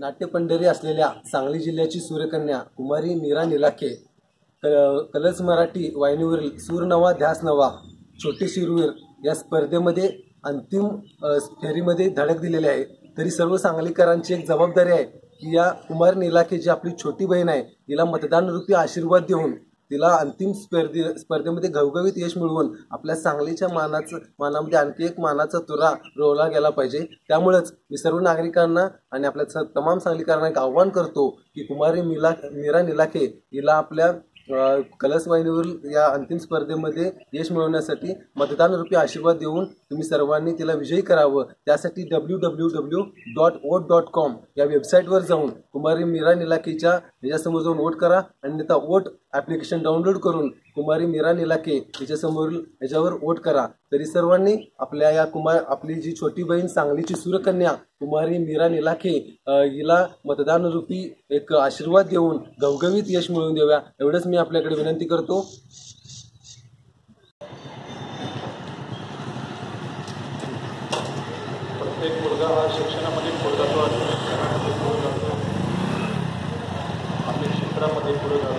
नाट्यपंढरी असलेल्या सांगली जिल्ह्याची सूर्यकन्या कुमारी मीरा निलाखे क- कलर्स मराठी वाहिनीवरील सूर नवा ध्यास नवा छोटे शिरवीर या स्पर्धेमध्ये अंतिम फेरीमध्ये धडक दिलेली आहे. तरी सर्व सांगलीकरांची एक जबाबदारी आहे की या कुमार निलाखे जी आपली छोटी बहीण आहे. तिला मतदान रूपी आशीर्वाद देऊन तिला अंतिम स्पर्धे स्पर्धेमध्ये घवघवीत यश मिळवून आपल्या सांगलीच्या मानाचं मानामध्ये आणखी एक मानाचा तुरा रोवला गेला पाहिजे. त्यामुळेच मी सर्व नागरिकांना आणि आपल्या स- तमाम सांगलीकरांना एक आव्हान करतो की कुमारी मिला मीरा निलाखे हिला आपल्या कलस वाहिनीवरील या अंतिम स्पर्धेमध्ये यश मिळवण्यासाठी मतदानरूपी आशीर्वाद देऊन तुम्ही सर्वांनी तिला विजयी करावं. त्यासाठी W W W dot vote dot com या वेबसाईटवर जाऊन कुमारी मीरा निलाकीच्या याच्यासमोर जाऊन वोट करा. आणि नेता वोट ॲप्लिकेशन डाउनलोड करून कुमारी मीरा निलाके हिच्यासमोरील ह्याच्यावर वोट करा. तरी सर्वांनी आपल्या या कुमार आपली जी छोटी बहीण सांगलीची सूरकन्या कुमारी मीरा निलाके हिला मतदानरूपी एक आशीर्वाद देऊन घवघवीत यश मिळवून देऊया. एवढंच मी आपल्याकडे विनंती करतो. प्रत्येक मुलगा हा शिक्षणामध्ये पुढे जातो आणि आपल्या क्षेत्रामध्ये पुढे जातो.